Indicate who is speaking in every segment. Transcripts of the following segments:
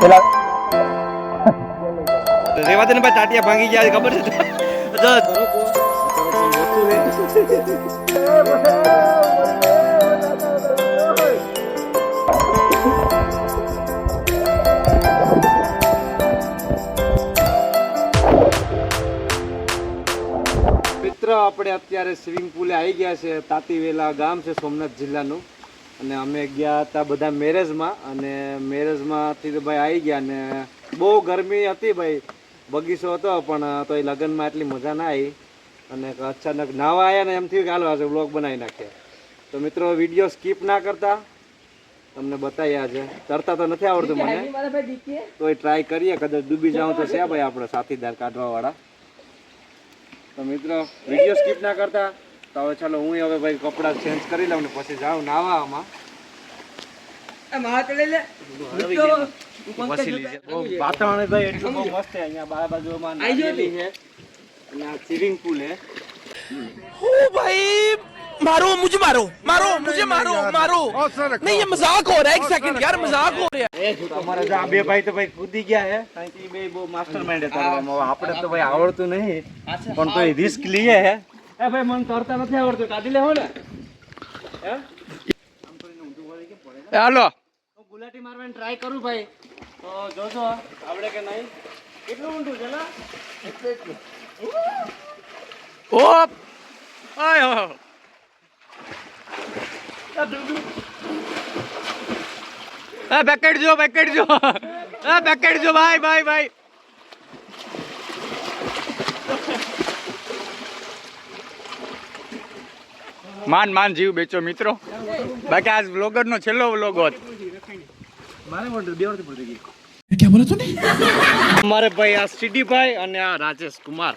Speaker 1: પેલા
Speaker 2: રેવા દે ને ભાઈ ટાટિયા ભાંગી ગયા છે, ખબર છે મિત્ર આપણે અત્યારે સ્વિમિંગ પુલે આવી ગયા છે તાતીવેલા ગામ છે સોમનાથ જિલ્લાનું. અને અમે ગયા હતા બધા મેરેજમાં અને મેરેજમાંથી તો ભાઈ આવી ગયા ને બહુ ગરમી હતી ભાઈ. બગીચો હતો પણ તો એ લગ્નમાં એટલી મજા ના આવી. અને અચાનક નાવા આવ્યા ને એમ થયું કે હાલો આજે બ્લોગ બનાવી નાખીએ તો મિત્રો વીડિયો સ્કીપ ના કરતા. તમને બતાવ્યા છે તરતા તો નથી આવડતું મને. તો એ ટ્રાય કરીએ કદાચ ડૂબી જાઉં તો છે ભાઈ આપણે સાથીદાર કાઢવા વાળા તો મિત્રો વીડિયો સ્કીપ ના કરતા. તો હવે ચાલો હું હવે ભાઈ કપડાં ચેન્જ કરી લઉં ને પછી જાઉં નાવામાં પછી લીજે. બહુ વાતાવરણ ભાઈ એટલું બહુ મસ્ત છે અહીંયા બાર બાજુમાં નારિયેળી છે અને આ સ્વિમિંગ પુલ છે
Speaker 3: ओ भाई मारो मुझे मारो मारो मुझे मारो मारो नहीं ये मजाक हो रहा है एक सेकंड यार मजाक हो रहा है
Speaker 2: તમારા જો આ બે ભાઈ તો ભાઈ કૂદી ગયા છે કારણ કે ઈ બે બહુ માસ્ટર માઇન્ડ તરવામાં આપણે તો ભાઈ આવડતું નહીં પણ તો રિસ્ક લઈએ હે એ ભાઈ મને તરતા નથી આવડતું. કાઢી લેવો ને.
Speaker 3: હાલો.
Speaker 2: હું ગુલાટી મારવાની ટ્રાય કરું ભાઈ. તો જોજો આવડે કે નહીં? કેટલું ઊંડું છે ને
Speaker 3: એટલે એટલું ઓ!
Speaker 2: આય હો બેકેટ જો બેકેટ જો. બેકેટ જો ભાઈ ભાઈ ભાઈ.
Speaker 4: માન માન જીવ બેચો મિત્રો. બાકી આજ વ્લોગર નો છેલ્લો વ્લોગ હોત.
Speaker 2: અમારે ભાઈ આ સિટીભાઈ અને આ રાજેશ કુમાર.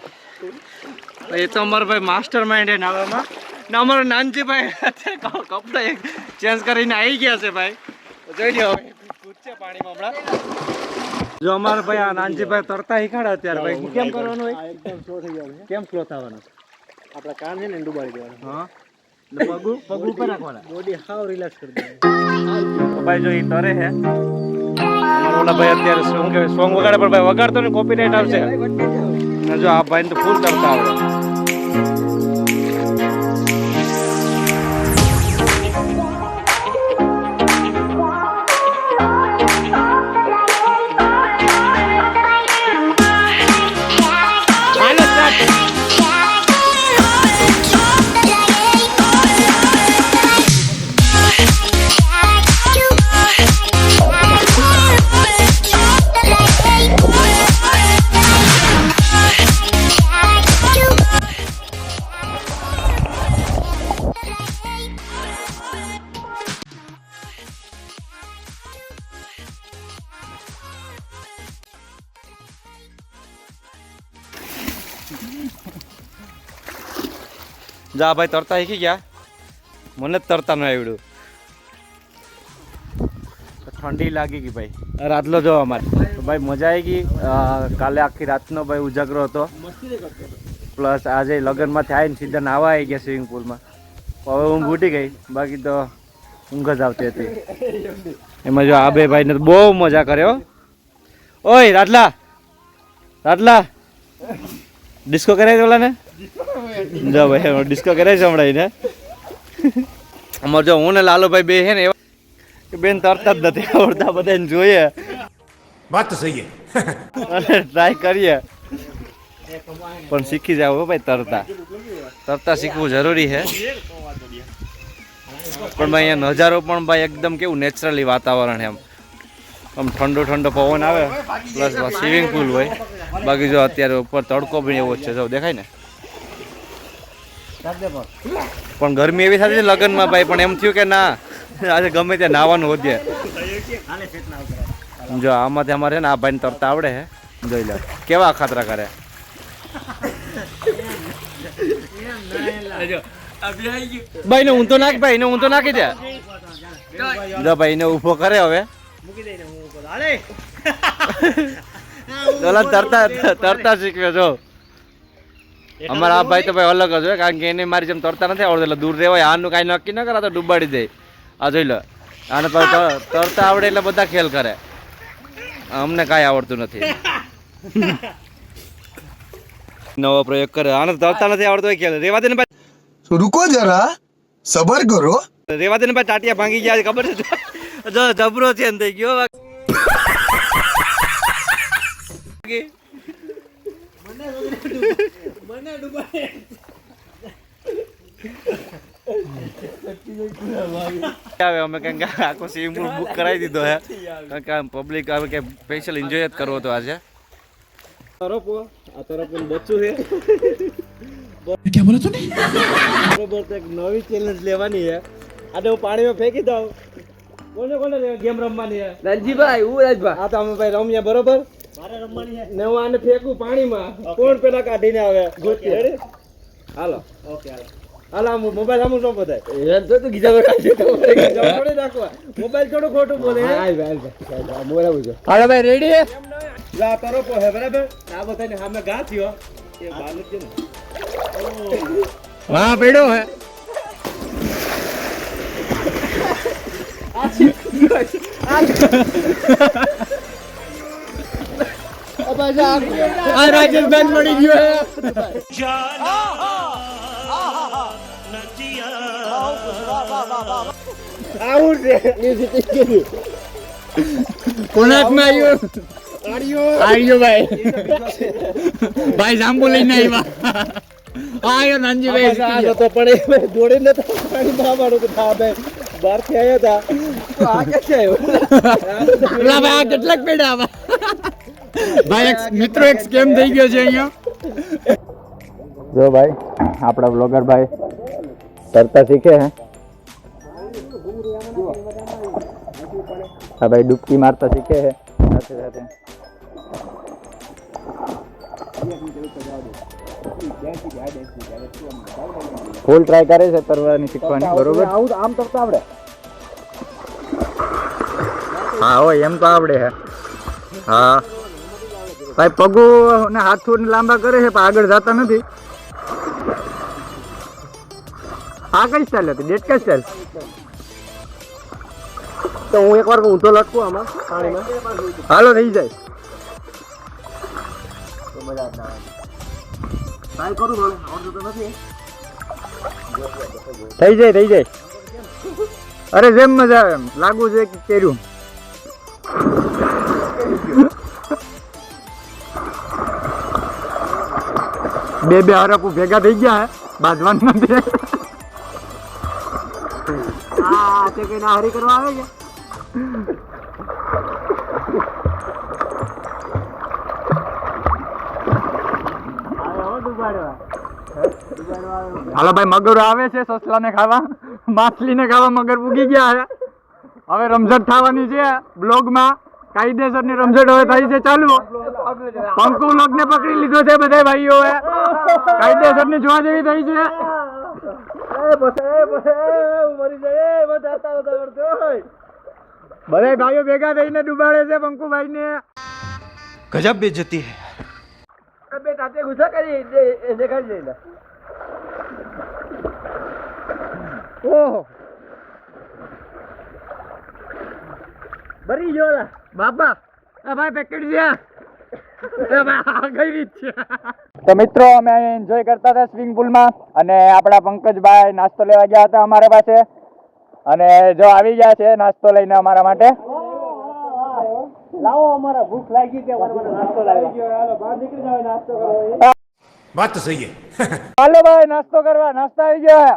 Speaker 2: એ તો અમારો ભાઈ માસ્ટર માઇન્ડ છે નાવામાં. ને અમારો નાનજીભાઈ કપડા ચેન્જ કરીને આવી ગયા છે ભાઈ. જોઈ લો હવે. કૂદશે પાણીમાં હમણાં. જો અમારો ભાઈ આ નાનજીભાઈ તરતા શીખાડે અત્યારે ભાઈ. કેમ કરવાનું હોય? કેમ સ્લો થવાનું? આપણા કાન છે ને ડુબાડી દેવાનું. હા. પગ પગ ઉપર રાખવાના. બોડી હાવ રિલેક્સ કરી દેવાની ભાઈ જો એ તરે હે. ઓલા ભાઈ અત્યારે સોંગ કે સોંગ વગાડે પણ ભાઈ વગાડતો ને કોપીરાઇટ આવશે. ને જો આ ભાઈ તો ફૂલ કરતા આવડે. જા ભાઈ, તરતા શીખી ગયા. મને જ તરતા ન આવડ્યું. ઠંડી લાગી ગઈ ભાઈ. રાતલો જો અમારે. ભાઈ મજા આવી ગઈ. કાલે આખી રાતનો ભાઈ ઉજાગરો હતો. પ્લસ આજે લગ્નમાંથી આવીને સીધા નાવા આવી ગયા સ્વિમિંગ પુલમાં. હવે ઊંઘ ઉઠી ગઈ. બાકી તો ઊંઘ જ આવતી હતી. એમાં જો આ બે ભાઈને બહુ મજા કર્યો. ઓય, રાતલા. રાતલા. ડિસ્કો કરાય છે ને જો ભાઈ ડિસ્કો કરાય છે હમણાં એને અમારે જો હું ને લાલુભાઈ બે છે ને એવા કે બેન તરતા જ નથી આવડતા બધાને જોઈએ.
Speaker 5: વાત તો
Speaker 2: સહી ટ્રાય કરીએ. પણ શીખી જાવ ભાઈ તરતા. તરતા શીખવું જરૂરી છે પણ ભાઈ અહીંયા નજારો પણ ભાઈ એકદમ કેવું નેચરલી વાતાવરણ એમ. આમ ઠંડો ઠંડો પવન આવે, પ્લસ સ્વિમિંગ પુલ હોય. બાકી જો અત્યારે ઉપર તડકો બી એવો છે, જો દેખાય ને? પણ ગરમી એવી થતી લગ્નમાં ભાઈ, પણ એમ થયું કે ના, આજે ગમે ત્યાં નાવાનું હોદ્ય જો. આમાંથી અમારે ને, આ ભાઈને તરતા આવડે હે જોઈ લે, કેવા ખાતરા કરે. ભાઈ ને હું તો નાખ ભાઈ ને હું તો નાખી દે. જો ભાઈ ને ઊભો કરે હવે. દોલન તરતા તરતા શીખવે જો. અમારા આ ભાઈ તો ભાઈ અલગ જ હોય કારણ કે એને મારી જેમ તરતા નથી આવડતું એટલે દૂર રહેવાય આનું કાંઈ નક્કી ન કરે તો ડૂબાડી દે. આ જોઈ લો. આને તરતા આવડે એટલે બધા ખેલ કરે. અમને કાંઈ આવડતું નથી. નવો પ્રયોગ કરે. આને તરતા નથી આવડતો હોય ખેલ. રેવા દે ને ભાઈ
Speaker 1: રૂકો જરા સબર કરો.
Speaker 2: રેવા દે ભાઈ ટાટિયા ભાંગી ગયા ખબર છે? જબરો ચેન થઈ ગયો. અમે કારણ કે આખો બુક કરાવી દીધો હે. કારણ પબ્લિક આવે કે સ્પેશિયલ એન્જોય જ કરવો હતો આજે. તરફો આ તરફ બચ્ચું છે. ક્યાં બોલો એક નવી ચેલેન્જ લેવાની છે. આને હું પાણીમાં ફેંકી દઉં. કોને કોને ગેમ રમવાની છે રણજીભાઈ હું રાજભાઈ આ તો અમે ભાઈ રમીએ બરોબર? મારે રમવાની છે ને હું આને ફેંકું પાણીમાં. કોણ પેલા કાઢીને આવે? ગોતી રેડી હાલો. ઓકે હાલો. હાલો આમ મોબાઈલ આમ શું બધાય. તો તું ગીજા કાઢી તો થોડી નાખવા. મોબાઈલ થોડું ખોટું બોલે
Speaker 4: હાલો ભાઈ રેડી હે?
Speaker 2: લા તરફ હે બરાબર? આ બધાને સામે ગા થયો. એ ને
Speaker 4: વાહ પડ્યો હે. આ રાજેશભાઈ મળી ગયો
Speaker 2: આવું છે.
Speaker 4: કોનાકમાં આવ્યો. આર્યો ભાઈ ભાઈ જાંબુ લઈને આવ્યા. આયો નાનજીભાઈ
Speaker 2: તો પણ જોડે નતો પાણી મારવાનું કે થા બે બહારથી આવ્યા હતા તો આ કે છે?
Speaker 4: પેલા ભાઈ આ કેટલાક પેડા આવા. ભાઈ એક મિત્રો એક સ્કેમ થઈ ગયો છે અહીંયા. જો ભાઈ આપણા બ્લોગર ભાઈ તરતા શીખે હે. હા ભાઈ ડૂબકી મારતા શીખે હે. સાથે સાથે. ફૂલ ટ્રાય કરે છે તરવાની શીખવાની બરોબર?
Speaker 2: આમ તરતા આવડે.
Speaker 4: હા હોય એમ તો આવડે હે. હા. ભાઈ પગુ ને હાથું ને લાંબા કરે છે પણ આગળ જતા નથી. આ કઈ સ્ટાઇલ હતી? ડેટ કઈ સ્ટાઇલ
Speaker 2: તો હું એકવાર ઊંધો લટકું આમાં પાણીમાં.
Speaker 4: હાલો થઈ જાય.
Speaker 2: ટ્રાય કરું થોડું આવડતું તો નથી
Speaker 4: થઈ જાય થઈ જાય. અરે જેમ મજા આવે એમ. લાગુ છે કે કર્યું. બે બે હરપુ ભેગા થઈ ગયા હે બાંધવાનું નથી
Speaker 2: આ તે કઈ ના હરી કરવા આવે છે?
Speaker 4: હાલો ભાઈ, મગર આવે છે સસલાને ખાવા. માછલી ને ખાવા મગર પૂગી ગયા હવે રમઝટ થવાની છે બ્લોગમાં. કાયદેસરની રમઝટ હવે થઈ છે ચાલુ. પંકુ લોગને પકડી લીધો છે બધા કાયદેસરની જોવા જેવી થઈ છે. બધા ભાઈઓ ભેગા થઈને ડુબાડે છે
Speaker 3: પંકુભાઈને. ગજબ બેજતી
Speaker 2: હૈ. તાતે ગુસ્સા કરી, એ દેખાડી દે
Speaker 4: ઓહો.
Speaker 2: બરી ગયો
Speaker 4: બાપા, આ ભાઈ પેકેટ છે. તો મિત્રો, અમે એન્જોય કરતા હતા સ્વિમિંગ પુલમાં અને આપણા પંકજભાઈ નાસ્તો લેવા ગયા હતા અમારા પાસે. અને જો આવી ગયા છે નાસ્તો લઈને અમારા માટે.
Speaker 2: લાવો અમારા ભૂખ લાગી છે નાસ્તો
Speaker 5: વાત તો સહી
Speaker 4: હાલો ભાઈ નાસ્તો કરવા નાસ્તા આવી ગયો હે.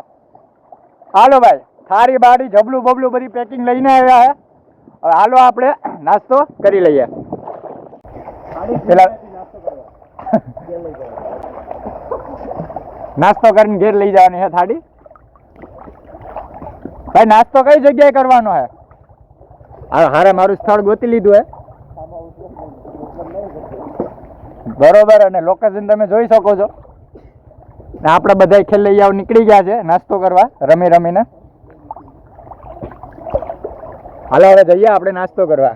Speaker 4: હાલો ભાઈ થાળી બાડી જબલું બબલું બધી પેકિંગ લઈને આવ્યા હે. હવે હાલો આપણે નાસ્તો કરી લઈએ. પેલા નાસ્તો કરીને ઘેર લઈ જવાની હે થાળી. ભાઈ નાસ્તો કઈ જગ્યાએ કરવાનો હે હારે મારું સ્થળ ગોતી લીધું હે. બરોબર અને લોકેશન તમે જોઈ શકો છો. ને આપણે બધા ખેલૈયાઓ નીકળી ગયા છે નાસ્તો કરવા રમી રમીને. હાલો હવે જઈએ આપણે નાસ્તો કરવા.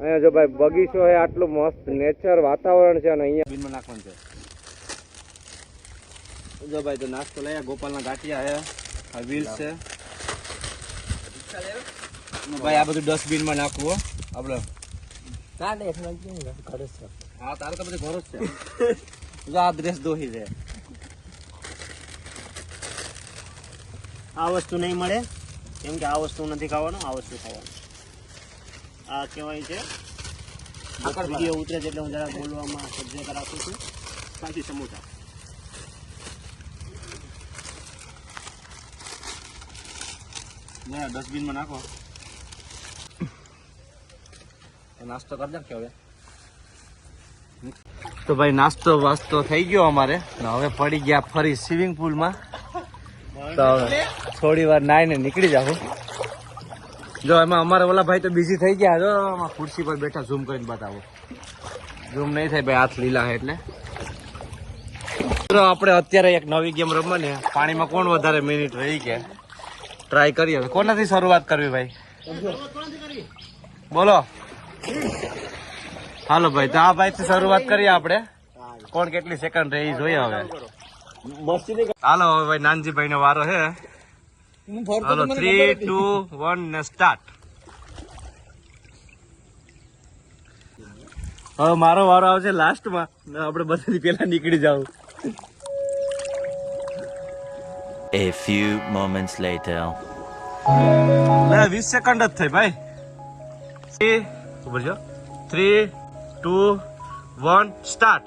Speaker 2: અહીંયા જો ભાઈ બગીચો એ આટલું મસ્ત નેચર વાતાવરણ છે અને અહીંયા બિનમાં નાખવાનું છે. જો ભાઈ તો નાસ્તો લઈ ગોપાલના ગાંઠિયા છે આ વ્હીલ છે. ભાઈ આ બધું ડસ્ટબિનમાં નાખવું હો આપણે હા તારે તો બધું ઘર જ છે. જો આ ડ્રેસ દોહી છે.
Speaker 6: આ વસ્તુ નહીં મળે. કેમ કે આ વસ્તુ નથી ખાવાનું આ વસ્તુ ખાવાનું. આ કહેવાય છે વીડિયો ઉતરે છે એટલે હું જરા બોલવામાં સજ્જતા રાખું છું. બાકી સમોસા.
Speaker 2: ડસ્ટબિનમાં નાખો. નાસ્તો કરી નાખ્યો હવે. તો ભાઈ, નાસ્તો વાસ્તો થઈ ગયો અમારે. હવે પડી ગયા ફરી સ્વિમિંગ પુલમાં તો હવે થોડી વાર નાઈને નીકળી જાવ જો, એમાં અમારા ઓલા ભાઈ તો બિઝી થઈ ગયા. જો, આમાં ખુરશી પર બેઠા ઝૂમ કરીને બતાવો. ઝૂમ નહીં થાય ભાઈ, હાથ લીલા છે એટલે. મિત્રો આપણે અત્યારે એક નવી ગેમ રમવાની. પાણીમાં કોણ વધારે મિનિટ રહી કે? ટ્રાય કરીએ કોનાથી શરૂઆત કરવી ભાઈ? બોલો. હાલો ભાઈ તો આ ભાઈ થી શરૂઆત કરીએ આપણે. કોણ કેટલી સેકન્ડ રહી જોઈએ હવે. હાલો હવે ભાઈ નાનજીભાઈ નો વારો છે. હાલો થ્રી ટુ વન ને સ્ટાર્ટ હવે મારો વારો આવશે લાસ્ટમાં આપણે બધાથી પેલા નીકળી જાવ
Speaker 7: A few moments later.
Speaker 2: ના વીસ સેકન્ડ જ થઈ ભાઈ. ઉપર જો થ્રી ટુ વન સ્ટાર્ટ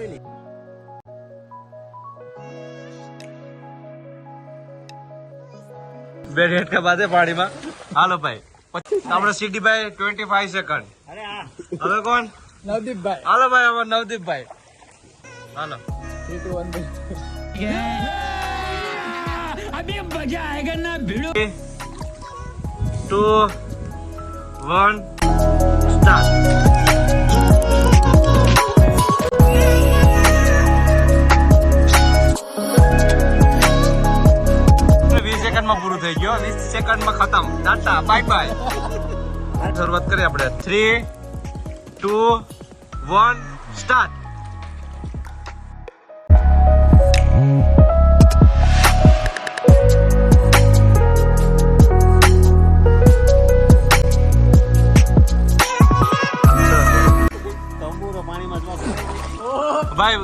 Speaker 6: ન ને.
Speaker 2: બે રેટકા બાદ પાણીમાં હાલો ભાઈ આપણે સીટી ભાઈ ટ્વેન્ટી ફાઈવ સેકન્ડ હવે કોણ
Speaker 4: નવદીપભાઈ
Speaker 2: હાલો ભાઈ હવે નવદીપભાઈ હાલો ટુ વન સ્ટાર્ટ સેકન્ડમાં પૂરું થઈ ગયો વીસ સેકન્ડમાં ખતમ. Tata, bye bye. શરૂઆત કરીએ આપણે. થ્રી ટુ વન સ્ટાર્ટ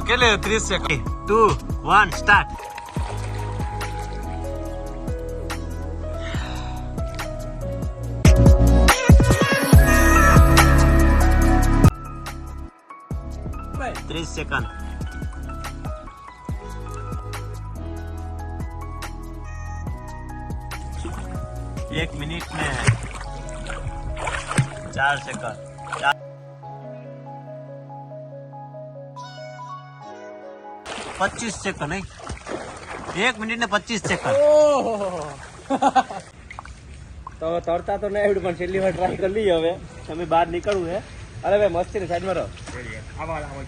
Speaker 6: જ
Speaker 2: ભાઈ કેટલે ત્રીસ સેકન્ડ
Speaker 6: ટુ વન સ્ટાર્ટ ત્રીસ સેકન્ડ એક મિનિટ ને ચાર પચીસ સેકન્ડ નહીં. એક મિનિટ ને પચીસ સેકન્ડ
Speaker 2: તો તરતા તો નહીં આવડ્યું પણ છેલ્લી વાર ટ્રાય કરી લઈએ હવે. તમે બહાર નીકળવું છે. અરે ભાઈ મસ્તી ને સાઈડમાં રહો. આવા આવા